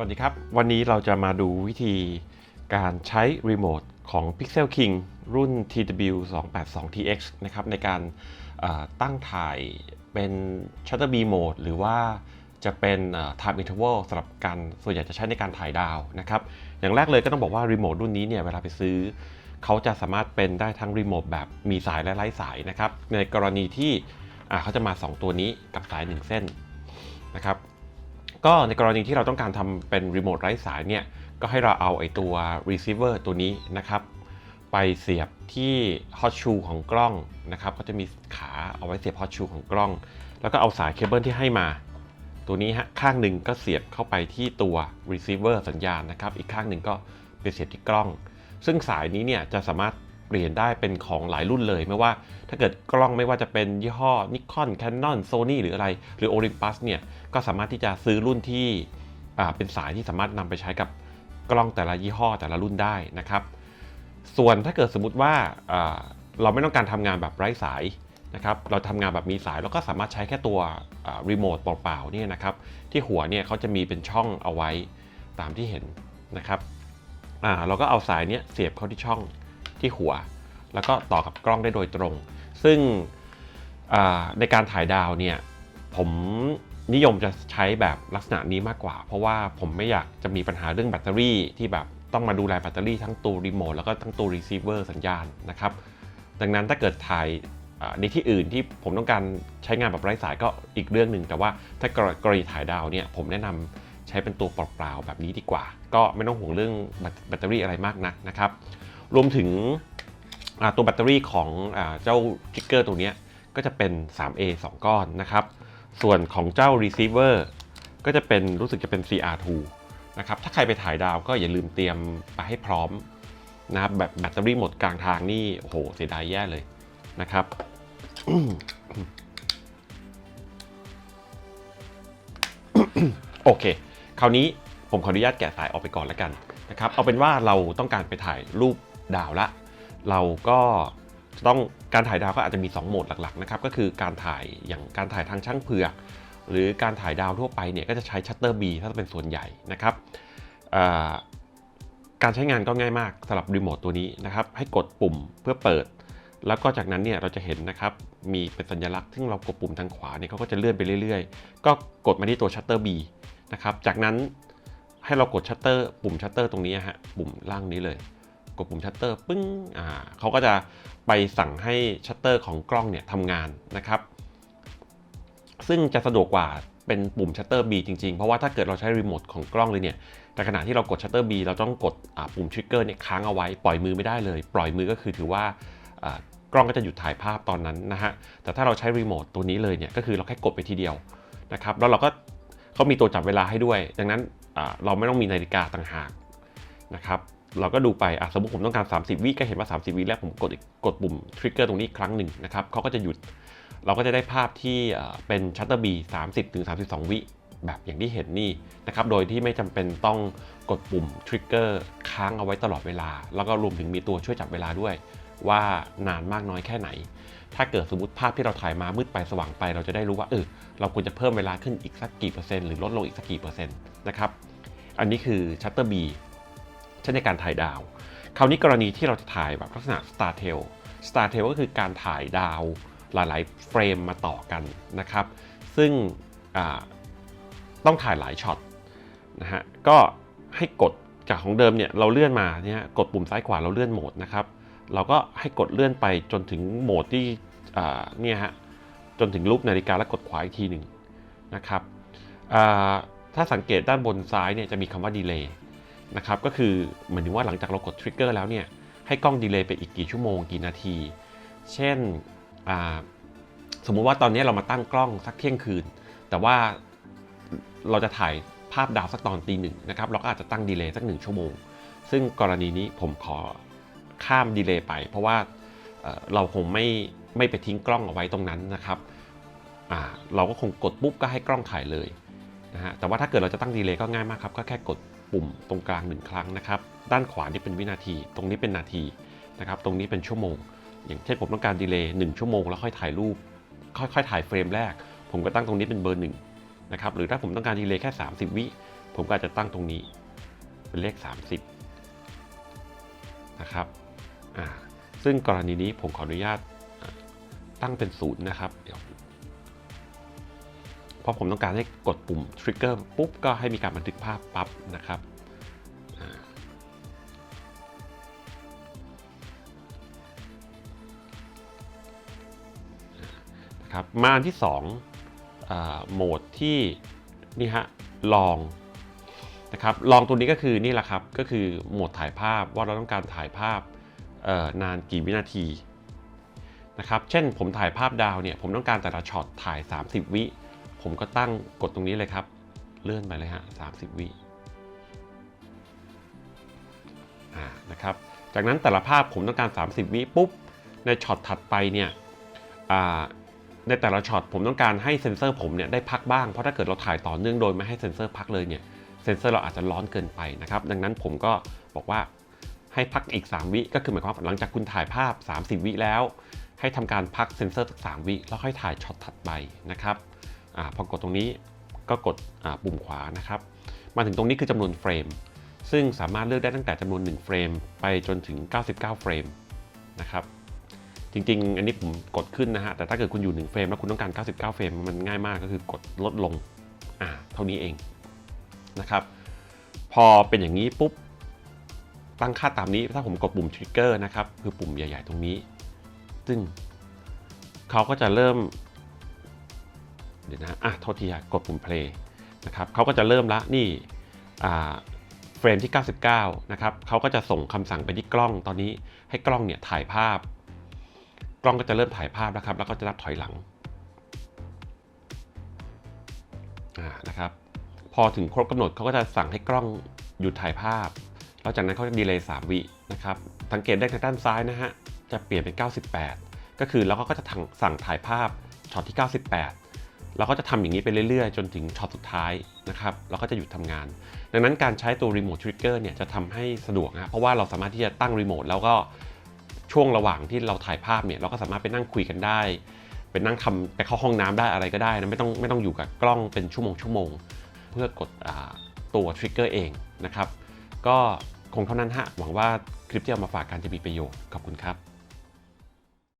วัสดีครับ วันนี้เราจะมาดูวิธีการใช้รีโมทของ Pixel King รุ่น TW 2 8 2 TX นะครับในการตั้งถ่ายเป็น Shutter B Mode หรือว่าจะเป็นเอ่อ Time Interval สำหรับการส่วนใหญ่จะใช้ในการถ่ายดาวนะครับอย่างแรกเลยก็ต้องบอกว่ารีโมทรุ่นนี้เนี่ยเวลาไปซื้อ เขาจะสามารถเป็นได้ทั้งรีโมทแบบมีสายและไร้สายนะครับในกรณีที่เขาจะมา 2 ตัวนี้กับสาย 1 เส้นนะครับ ก็ในกรณีที่เราต้องการทำเป็นรีโมทไร้สายเนี่ย ก็ให้เราเอาไอตัว receiver ตัวนี้นะครับ ไปเสียบที่ hot shoe ของกล้องนะครับ ก็จะมีขาเอาไว้เสียบ hot shoe ของกล้อง แล้วก็เอาสายเคเบิลที่ให้มา ตัวนี้ฮะข้างหนึ่งก็เสียบเข้าไปที่ตัว receiver สัญญาณนะครับ อีกข้างหนึ่งก็ไปเสียบที่กล้อง ซึ่งสายนี้เนี่ยจะสามารถ เปลี่ยนได้เป็นของหลายรุ่นเลย ไม่ว่าถ้าเกิดกล้องไม่ว่าจะเป็นยี่ห้อ Nikon Canon Sony หรืออะไร หรือ Olympus เนี่ยก็สามารถที่จะซื้อรุ่นที่เป็นสายที่สามารถนำไปใช้กับกล้องแต่ละยี่ห้อแต่ละรุ่นได้นะครับ ส่วนถ้าเกิดสมมติว่าเราไม่ต้องการทำงานแบบไร้สายนะครับ เราทำงานแบบมีสายเราก็สามารถใช้แค่ตัวรีโมทเปล่าๆเนี่ยนะครับ ที่หัวเนี่ยเขาจะมีเป็นช่องเอาไว้ตามที่เห็นนะครับเราก็เอาสายเนี้ยเสียบเข้าที่ช่อง ที่หัว แล้วก็ต่อกับกล้องได้โดยตรง ซึ่งในการถ่ายดาวเนี่ยผมนิยมจะใช้แบบลักษณะนี้มากกว่า เพราะว่าผมไม่อยากจะมีปัญหาเรื่องแบตเตอรี่ที่แบบต้องมาดูแลแบตเตอรี่ทั้งตัวรีโมทแล้วก็ทั้งตัวรีเซิร์ฟสัญญาณนะครับ ดังนั้นถ้าเกิดถ่ายในที่อื่นที่ผมต้องการใช้งานแบบไร้สายก็อีกเรื่องหนึ่งแต่ว่าถ้ากรณีถ่ายดาวเนี่ยผมแนะนำใช้เป็นตัวเปล่าๆแบบนี้ดีกว่า ก็ไม่ต้องห่วงเรื่องแบตเตอรี่อะไรมากนักนะครับ รวมถึงตัวแบตเตอรี่ของอเจ้าทริกเกอร์ตัวนี้ก็จะเป็น 3A 2 ก้อนนะครับ ส่วนของเจ้า receiver ก็จะเป็นรู้สึกจะเป็น CR2 นะครับถ้าใครไปถ่ายดาวก็อย่าลืมเตรียมไปให้พร้อมนะครับแบบแบตเตอรี่หมดกลางทางนี่โอ้โหเสียดายแย่เลยนะครับโอเค คราวนี้ผมขออนุญาตแกะสายออกไปก่อนแล้วกันนะครับ เอาเป็นว่าเราต้องการไปถ่ายรูป ดาวละ เราก็จะต้องการถ่ายดาวก็อาจจะมี 2 โหมดหลักๆนะครับก็คือการถ่ายอย่างการถ่ายทางช่างเผือก หรือการถ่ายดาวทั่วไปเนี่ยก็จะใช้ชัตเตอร์บีถ้าเป็นส่วนใหญ่นะครับการใช้งานก็ง่ายมากสำหรับรีโมทตัวนี้นะครับให้กดปุ่มเพื่อเปิด แล้วก็จากนั้นเนี่ยเราจะเห็นนะครับมีเป็นสัญลักษณ์ซึ่งเรากดปุ่มทางขวาเนี่ยเขาก็จะเลื่อนไปเรื่อยๆ ก็กดมาที่ตัวชัตเตอร์ B นะครับจากนั้นให้เรากดชัตเตอร์ปุ่มชัตเตอร์ตรงนี้ฮะปุ่มล่างนี้เลย กดปุ่มชัตเตอร์ปึ้งอ่าเขาก็จะไปสั่งให้ชัตเตอร์ของกล้องเนี่ยทำงานนะครับ ซึ่งจะสะดวกกว่าเป็นปุ่มชัตเตอร์ B จริงๆ เพราะว่าถ้าเกิดเราใช้รีโมทของกล้องเลยเนี่ย แต่ขณะที่เรากดชัตเตอร์ B เราต้องกดปุ่มทริกเกอร์เนี่ยค้างเอาไว้ ปล่อยมือไม่ได้เลย ปล่อยมือก็คือถือว่ากล้องก็จะหยุดถ่ายภาพตอนนั้นนะฮะ แต่ถ้าเราใช้รีโมทตัวนี้เลยเนี่ย ก็คือเราแค่กดไปทีเดียวนะครับ แล้วเราก็เขามีตัวจับเวลาให้ด้วย ดังนั้นเราไม่ต้องมีนาฬิกาต่างหากนะครับ เราก็ดูไปอะสมมติผมต้องการ 30 วิก็เห็นว่า 30 วิแล้วผมกดอีกกดปุ่มทริกเกอร์ตรงนี้ครั้งหนึ่งนะครับเขาก็จะหยุด เราก็จะได้ภาพที่เป็นชัตเตอร์บี30ถึง32วิแบบอย่างที่เห็นนี่นะครับ โดยที่ไม่จำเป็นต้องกดปุ่มทริกเกอร์ค้างเอาไว้ตลอดเวลา แล้วก็รวมถึงมีตัวช่วยจับเวลาด้วย ว่านานมากน้อยแค่ไหน ถ้าเกิดสมมติภาพที่เราถ่ายมามืดไปสว่างไป เราจะได้รู้ว่าเออเราควรจะเพิ่มเวลาขึ้นอีกสักกี่เปอร์เซ็นต์หรือลดลงอีกสักกี่เปอร์เซ็นต์นะครับ อันนี้คือชัตเตอร์บี ใช้ในการถ่ายดาว คราวนี้กรณีที่เราจะถ่ายแบบลักษณะ Star Tail Star Tail ก็คือการถ่ายดาวหลาย ๆ เฟรมมาต่อกันนะครับ ซึ่งต้องถ่ายหลายช็อตนะฮะ ก็ให้กดจากของเดิมเนี่ยเราเลื่อนมาเนี่ยกดปุ่มซ้ายขวาเราเลื่อนโหมดนะครับ เราก็ให้กดเลื่อนไปจนถึงโหมดที่เนี่ยฮะจนถึงรูปนาฬิกาแล้วกดขวาอีกทีหนึ่งนะครับถ้าสังเกตด้านบนซ้ายเนี่ยจะมีคำว่าดีเลย์ นะครับก็คือเหมือนถึงว่าหลังจากเรากดทริกเกอร์แล้วเนี่ยให้กล้องดีเลย์ไปอีกกี่ชั่วโมงกี่นาที เช่นสมมุติว่าตอนนี้เรามาตั้งกล้องสักเที่ยงคืน แต่ว่าเราจะถ่ายภาพดาวสักตอนตีหนึ่งนะครับเราก็อาจจะตั้งดีเลย์สักหนึ่งชั่วโมง ซึ่งกรณีนี้ผมขอข้ามดีเลย์ไป เพราะว่าเราคงไม่ไม่ไปทิ้งกล้องเอาไว้ตรงนั้นนะครับเราก็คงกดปุ๊บก็ให้กล้องถ่ายเลย นะฮะแต่ว่าถ้าเกิดเราจะตั้งดีเลย์ก็ง่ายมากครับ ก็แค่กดปุ่มตรงกลางหนึ่งครั้งนะครับ ด้านขวานี่เป็นวินาที ตรงนี้เป็นนาทีนะครับ ตรงนี้เป็นชั่วโมง อย่างเช่นผมต้องการดีเลย์หนึ่งชั่วโมงแล้วค่อยถ่ายรูป ค่อยๆ ถ่ายเฟรมแรก ผมก็ตั้งตรงนี้เป็นเบอร์หนึ่งนะครับ หรือถ้าผมต้องการดีเลย์แค่ 30 วิ ผมก็อาจจะตั้งตรงนี้ เป็นเลข 30นะครับ อ่า ซึ่งกรณีนี้ผมขออนุญาตตั้งเป็นศูนย์นะครับ เดี๋ยว ราะผมต้องการให้กดปุ่ม trigger ปุ๊บก็ให้มีการบันทึกภาพปั๊บนะครับนะครับมาอันที่2อ่าโหมดที่นี่ฮะลองนะครับลองตัวนี้ก็คือนี่แหละครับก็คือโหมดถ่ายภาพว่าเราต้องการถ่ายภาพนานกี่วินาทีนะครับเช่นผมถ่ายภาพดาวเนี่ยผมต้องการแต่ละช็อตถ่าย 30 วิ ผมก็ตั้งกดตรงนี้เลยครับ เลื่อนไปเลยฮะ30 วิอ่านะครับ จากนั้นแต่ละภาพผมต้องการ 30 วิปุ๊บ ในช็อตถัดไปเนี่ยอ่าในแต่ละช็อตผมต้องการให้เซ็นเซอร์ผมเนี่ยได้พักบ้าง เพราะถ้าเกิดเราถ่ายต่อเนื่องโดยไม่ให้เซ็นเซอร์พักเลยเนี่ย เซ็นเซอร์เราอาจจะร้อนเกินไปนะครับ ดังนั้นผมก็บอกว่าให้พักอีก 3 วิก็คือหมายความว่าหลังจากคุณถ่ายภาพ 30 วิแล้ว ให้ทำการพักเซ็นเซอร์สัก3วิแล้วค่อยถ่ายช็อตถัดไปนะครับ อาพอกดตรงนี้ก็กดปุ่มขวานะครับ มาถึงตรงนี้คือจำนวนเฟรม ซึ่งสามารถเลือกได้ตั้งแต่จำนวน 1 เฟรม ไปจนถึง 99 เฟรมนะครับ จริง ๆ อันนี้ผมกดขึ้นนะฮะ แต่ถ้าเกิดคุณอยู่ 1 เฟรมแล้วคุณต้องการ 99 เฟรม มันง่ายมากก็คือกดลดลง อ่า เท่านี้เองนะครับ พอเป็นอย่างนี้ปุ๊บ ตั้งค่าตามนี้ ถ้าผมกดปุ่ม trigger นะครับ คือปุ่มใหญ่ ๆ ตรงนี้ ซึ่งเขาก็จะเริ่ม เดี๋ยวนะอะโทษทีฮะกดปุ่ม play นะครับเขาก็จะเริ่มละนี่อ่าเฟรมที่ 99 นะครับเขาก็จะส่งคำสั่งไปที่กล้องตอนนี้ให้กล้องเนี่ยถ่ายภาพ กล้องก็จะเริ่มถ่ายภาพนะครับ แล้วก็จะนับถอยหลังนะครับ พอถึงครบกำหนดเขาก็จะสั่งให้กล้องหยุดถ่ายภาพ แล้วจากนั้นเขาจะดีเลย์3วินะครับ สังเกตได้ทางด้านซ้ายนะฮะ จะเปลี่ยนเป็น 98 ก็คือแล้วก็จะสั่งถ่ายภาพช็อตที่ 98 แล้วก็จะทำอย่างนี้ไปเรื่อยๆ จนถึงช็อตสุดท้ายนะครับแล้วก็จะหยุดทำงาน ดังนั้นการใช้ตัว Remote Trigger เนี่ยจะทำให้สะดวกนะเพราะว่าเราสามารถที่จะตั้งรีโมทแล้วก็ช่วงระหว่างที่เราถ่ายภาพเนี่ยเราก็สามารถไปนั่งคุยกันได้ไปนั่งทำไปเข้าห้องน้ำได้อะไรก็ได้นะไม่ต้องไม่ต้องอยู่กับกล้องเป็นชั่วโมงชั่วโมงเพื่อกดอตัว Trigger เองนะครับ ก็คงเท่านั้นฮะหวังว่าคลิปที่เอามาฝากกันจะมีประโยชน์ขอบคุณครับ